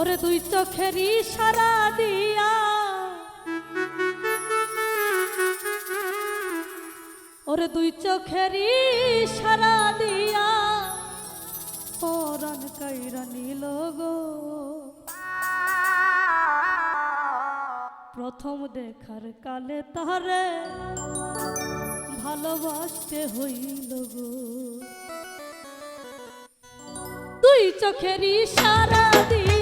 ওরে দুই চোখেরই সারা দিয়া। ওরে দুই চোখেরই সারা দিয়া। পরাণ কাইরা নিল গো। প্রথম দেখার কালে তাহারে ভালোবাসতে হইল গো। দুই চোখেরই সারা দিয়া।